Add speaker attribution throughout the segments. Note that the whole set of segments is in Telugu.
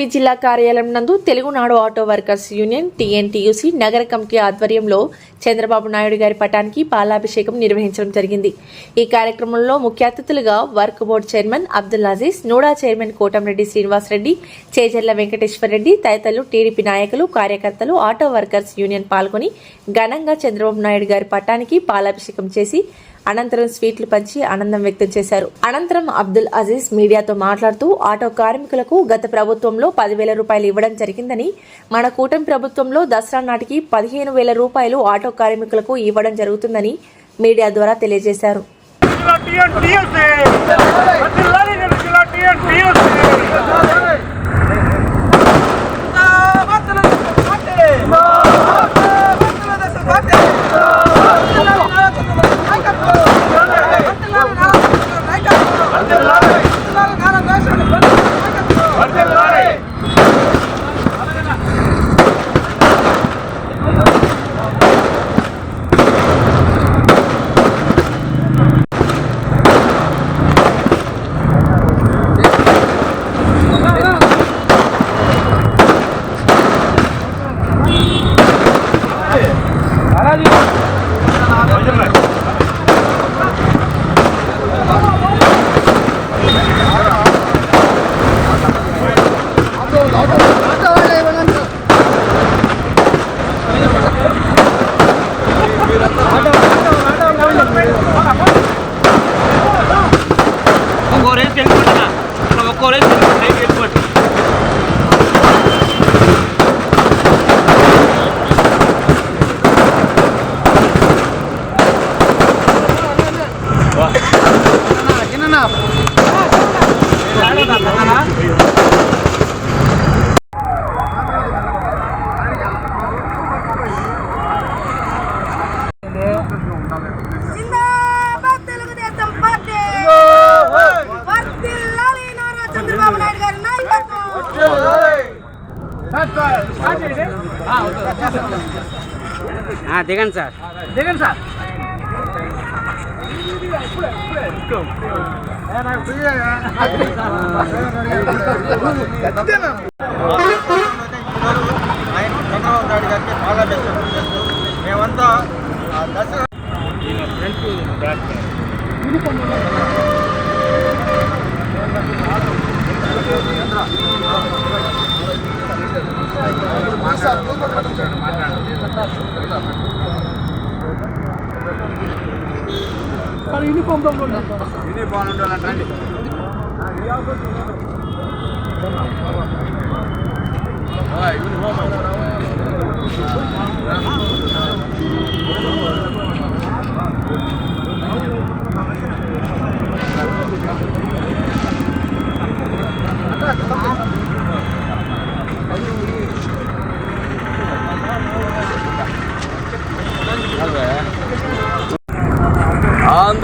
Speaker 1: టీడీపీ జిల్లా కార్యాలయం నందు Telugunadu auto workers union TNTUC నగర కమిటీ ఆధ్వర్యంలో చంద్రబాబు నాయుడు గారి పటానికి పాలాభిషేకం నిర్వహించడం జరిగింది. ఈ కార్యక్రమంలో ముఖ్య అతిథులుగా work board chairman Abdul Aziz NUDA chairman Kotamreddy Srinivasareddy Chejarla Venkateswarareddy తదితరులు టీడీపీ నాయకులు కార్యకర్తలు ఆటో వర్కర్స్ యూనియన్ పాల్గొని ఘనంగా చంద్రబాబు నాయుడు గారి పటానికి పాలాభిషేకం చేసి అనంతరం స్వీట్లు పంచి ఆనందం వ్యక్తం చేశారు. అనంతరం అబ్దుల్ అజీజ్ మీడియాతో మాట్లాడుతూ ఆటో కార్మికులకు గత ప్రభుత్వంలో పదివేల రూపాయలు ఇవ్వడం జరిగిందని మన కూటమి ప్రభుత్వంలో దసరా నాటికి పదిహేను వేల రూపాయలు ఆటో కార్మికులకు ఇవ్వడం జరుగుతుందని మీడియా ద్వారా తెలియజేశారు.
Speaker 2: করেন
Speaker 3: దిగండి సార్. దిగండి సార్.
Speaker 4: ఆయన చంద్రబాబు నాయుడు గారికి బాగా చేస్తారు మేమంతా ఆ దసరా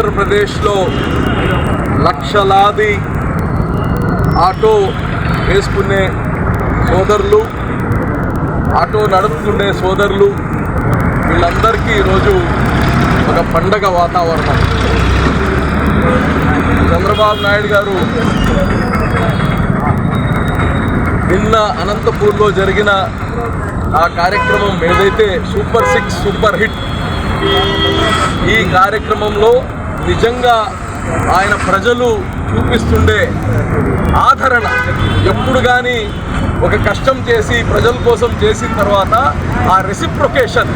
Speaker 5: ఆంధ్రప్రదేశ్లో లక్షలాది ఆటో వేసుకునే సోదరులు ఆటో నడుపుకునే సోదరులు వీళ్ళందరికీ ఈరోజు ఒక పండగ వాతావరణం. చంద్రబాబు నాయుడు గారు నిన్న అనంతపూర్లో జరిగిన ఆ కార్యక్రమం ఏదైతే సూపర్ సిక్స్ సూపర్ హిట్ ఈ కార్యక్రమంలో నిజంగా ఆయన ప్రజలు చూపిస్తుండే ఆదరణ. ఎప్పుడు కానీ ఒక కష్టం చేసి ప్రజల కోసం చేసిన తర్వాత ఆ రెసిప్రొకేషన్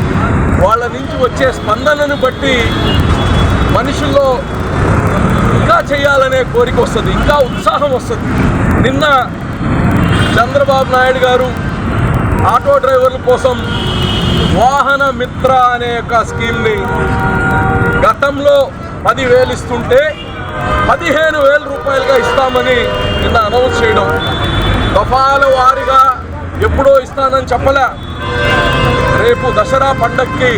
Speaker 5: వాళ్ళ నుంచి వచ్చే స్పందనను బట్టి మనుషుల్లో ఇంకా చేయాలనే కోరిక వస్తుంది ఇంకా ఉత్సాహం వస్తుంది. నిన్న చంద్రబాబు నాయుడు గారు ఆటో డ్రైవర్ల కోసం వాహన మిత్ర అనే ఒక స్కీమ్ని గతంలో పదివేలు ఇస్తుంటే పదిహేను వేల రూపాయలుగా ఇస్తామని నిన్న అనౌన్స్ చేయడం. దఫాల వారిగా ఎప్పుడో ఇస్తానని చెప్పలే. రేపు దసరా పండక్కి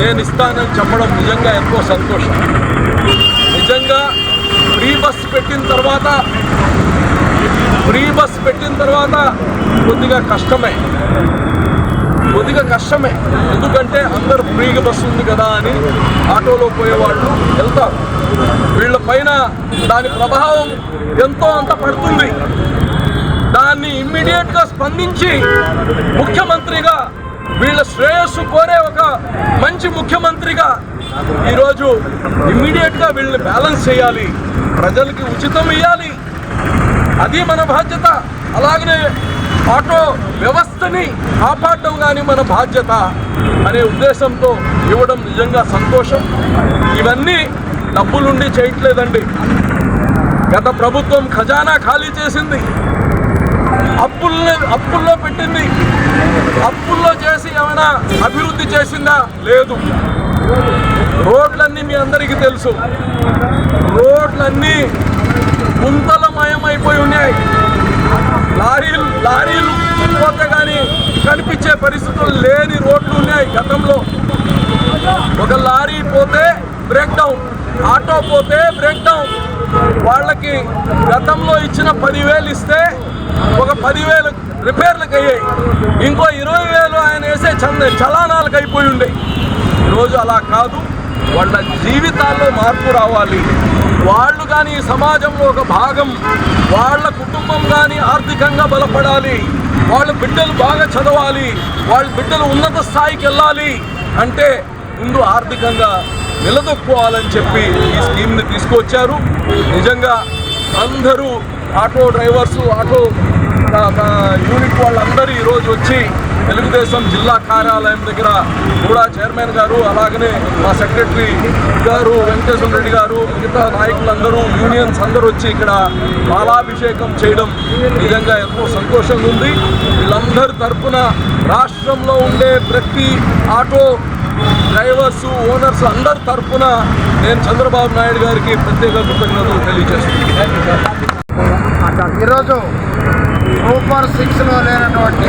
Speaker 5: నేను ఇస్తానని చెప్పడం నిజంగా ఎంతో సంతోషం. నిజంగా ఫ్రీ బస్ పెట్టిన తర్వాత ఫ్రీ బస్ పెట్టిన తర్వాత కొద్దిగా కష్టమే. కొద్దిగా కష్టమే. ఎందుకంటే అందరు ఫ్రీగా బస్సు ఉంది కదా అని ఆటోలో పోయేవాళ్ళు వెళ్తారు. వీళ్ళ పైన దాని ప్రభావం ఎంతో అంత పడుతుంది. దాన్ని ఇమ్మీడియట్గా స్పందించి ముఖ్యమంత్రిగా వీళ్ళ శ్రేయస్సు కోరే ఒక మంచి ముఖ్యమంత్రిగా ఈరోజు ఇమ్మీడియట్గా వీళ్ళని బ్యాలెన్స్ చేయాలి. ప్రజలకి ఉచితం ఇవ్వాలి అది మన బాధ్యత. అలాగనే ఆటో వ్యవస్థని కాపాడడం కానీ మన బాధ్యత అనే ఉద్దేశంతో ఇవ్వడం నిజంగా సంతోషం. ఇవన్నీ డబ్బులుండి చేయట్లేదండి. గత ప్రభుత్వం ఖజానా ఖాళీ చేసింది. అప్పుల్ని అప్పుల్లో పెట్టింది. అప్పుల్లో చేసి ఏమైనా అభివృద్ధి చేసిందా? లేదు. రోడ్లన్నీ మీ అందరికీ తెలుసు. రోడ్లన్నీ గుంతలమయమైపోయి ఉన్నాయి లారీలు లారీలు పోతే కానీ కనిపించే పరిస్థితులు లేని రోడ్లు ఉన్నాయి గతంలో. ఒక లారీ పోతే బ్రేక్ డౌన్ ఆటో పోతే బ్రేక్ డౌన్ వాళ్ళకి గతంలో ఇచ్చిన పదివేలు ఇస్తే ఒక పదివేలు రిపేర్లకు అయ్యాయి. ఇంకో ఇరవై వేలు ఆయన వేసే చంద చలానాలకు అయిపోయి ఉండే. ఈరోజు అలా కాదు. వాళ్ళ జీవితాల్లో మార్పు రావాలి. వాళ్ళు కానీ ఈ సమాజంలో ఒక భాగం. వాళ్ళ కుటుంబం కానీ ఆర్థికంగా బలపడాలి. వాళ్ళ బిడ్డలు బాగా చదవాలి వాళ్ళ బిడ్డలు ఉన్నత స్థాయికి వెళ్ళాలి అంటే ముందు ఆర్థికంగా నిలదొక్కుకోవాలని చెప్పి ఈ స్కీమ్ని తీసుకొచ్చారు నిజంగా అందరూ ఆటో డ్రైవర్సు ఆటో యూనిట్ వాళ్ళందరూ ఈరోజు వచ్చి తెలుగుదేశం జిల్లా కార్యాలయం దగ్గర కూడా చైర్మన్ గారు అలాగనే మా సెక్రటరీ గారు వెంకటేశ్వర రెడ్డి గారు మిగతా నాయకులందరూ యూనియన్స్ అందరూ వచ్చి ఇక్కడ మాలాభిషేకం చేయడం నిజంగా ఎంతో సంతోషంగా ఉంది. వీళ్ళందరి తరపున రాష్ట్రంలో ఉండే ప్రతి ఆటో డ్రైవర్స్ ఓనర్స్ అందరి తరఫున నేను చంద్రబాబు నాయుడు గారికి ప్రత్యేక కృతజ్ఞతలు తెలియజేస్తున్నాను.
Speaker 4: ఈరోజు సూపర్ సిక్స్లో లేనటువంటి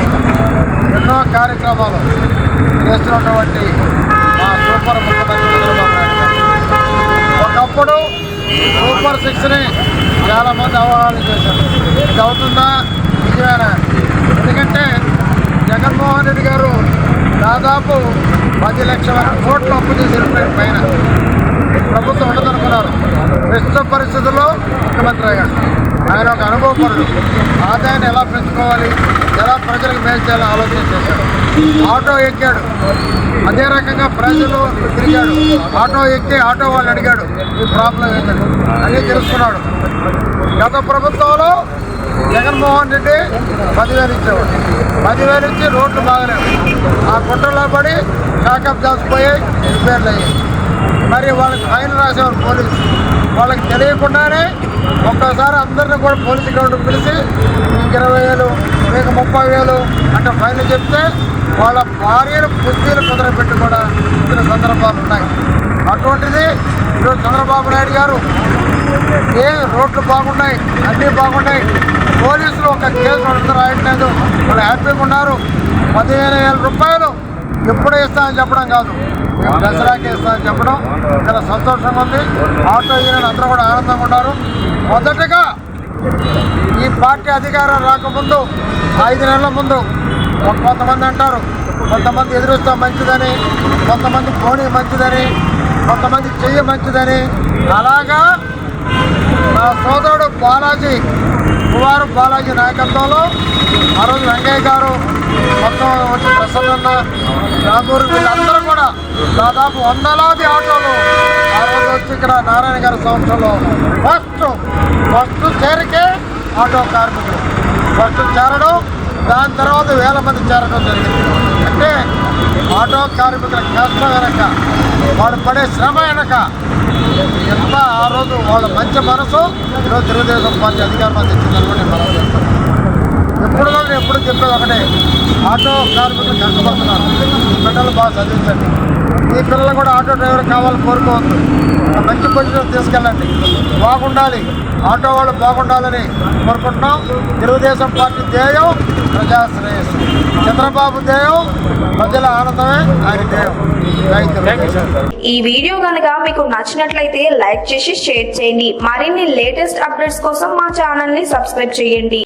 Speaker 4: కార్యక్రమాలు చేస్తున్నటువంటి మా సూపర్ ముఖ్యమంత్రి చంద్రబాబు నాయుడు ఒకప్పుడు సూపర్ సిక్స్ని చాలామంది అవగాహన చేశారు. ఇది అవుతుందా? నిజమేనా? ఎందుకంటే జగన్మోహన్ రెడ్డి గారు దాదాపు పది లక్షల కోట్ల అప్పు చేసిన పైన. ప్రభుత్వం ఉండదనుకున్నారు. ప్రస్తుత పరిస్థితుల్లో ముఖ్యమంత్రి అయ్యాడు. ఆయన ఒక అనుభవపరుడు. ఆదాయాన్ని ఎలా పెంచుకోవాలి? ఎలా ప్రజలకు మేలు చేయాలని ఆలోచన చేశాడు. ఆటో ఎక్కాడు. అదే రకంగా ప్రజలు తిరిగాడు. ఆటో ఎక్కి ఆటో వాళ్ళని అడిగాడు. ఈ ప్రాబ్లం ఏంటని అని తెలుసుకున్నాడు. గత ప్రభుత్వంలో జగన్మోహన్ రెడ్డి పదివేలు ఇచ్చేవాడు. పదివేలు ఇచ్చి రోడ్లు బాగలేవు. ఆ కుట్రలో పడి షాకప్ జాబ్స్ రిపేర్లు అయ్యాయి. మరి వాళ్ళకి ఫైన్ రాసేవారు పోలీసు. వాళ్ళకి తెలియకుండానే ఒక్కసారి అందరిని కూడా పోలీసు గ్రౌండ్కి పిలిచి మీకు ఇరవై వేలు మీకు ముప్పై వేలు అంటే ఫైన్లు చెప్తే వాళ్ళ భార్యను పుస్తీలు కుదరబెట్టి కూడా ఇచ్చిన సందర్భాలు ఉన్నాయి. అటువంటిది ఈరోజు చంద్రబాబు నాయుడు గారు ఏ రోడ్లు బాగున్నాయి అన్నీ బాగున్నాయి. పోలీసులు ఒక కేసు రాయట్లేదు. వాళ్ళు హ్యాపీగా ఉన్నారు. పదిహేను వేల రూపాయలు ఎప్పుడు ఇస్తా అని చెప్పడం కాదు. మేము దసరాకి ఇస్తామని చెప్పడం చాలా సంతోషంగా ఉంది. ఆటో యూనియన్ అందరూ కూడా ఆనందంగా ఉన్నారు. మొదటగా ఈ పార్టీ అధికారం రాకముందు ఐదు నెలల ముందు కొంతమంది అంటారు కొంతమంది ఎదురుస్తా మంచిదని కొంతమంది పోనీ మంచిదని కొంతమంది చెయ్యి మంచిదని. అలాగా నా సోదరుడు బాలాజీ కుమారు బాలాజీ నాయకత్వంలో ఆ రోజు వెంకయ్య గారు మొత్తం వచ్చి ప్రసన్న రామూరు వీళ్ళందరూ కూడా. దాదాపు వందలాది ఆటోలు ఆ రోజు వచ్చి ఇక్కడ నారాయణ గారి సంస్థలో. ఫస్ట్ ఫస్ట్ చేరికే ఆటో కార్మికులు. ఫస్ట్ చేరడం దాని తర్వాత వేల మంది చేరడం జరిగింది. అంటే ఆటో కార్మికుల కష్టం వెనక వాడు పడే శ్రమ వెనక ఎంత ఆ రోజు వాళ్ళ మంచి మనసు ఈరోజు తెలుగుదేశం పార్టీ అధికారంలో తెచ్చిందనుకోండి మనం చేస్తాం ఎప్పుడు ఎప్పుడు చెప్పేది ఒకటే. ఆటో కార్మికులు కష్టపడుతున్నారు. బిడ్డలు బాగా చదివించండి. ఈ పిల్లలు కూడా ఆటో డ్రైవర్ కావాలని కోరుకోవద్దు. మంచి పొజిషన్ తీసుకెళ్ళండి. బాగుండాలి. ఆటో వాళ్ళు బాగుండాలని కోరుకుంటున్నాం. తెలుగుదేశం పార్టీ ధ్యేయం ప్రజాశ్రేయస్సు. చంద్రబాబు ధ్యేయం ప్రజల ఆనందమే ఆయన ధ్యేయం.
Speaker 6: ఈ వీడియో కనుక మీకు నచ్చినట్లయితే లైక్ చేసి షేర్ చేయండి. మరిన్ని లేటెస్ట్ అప్డేట్స్ కోసం మా ఛానల్ని సబ్స్క్రైబ్ చేయండి.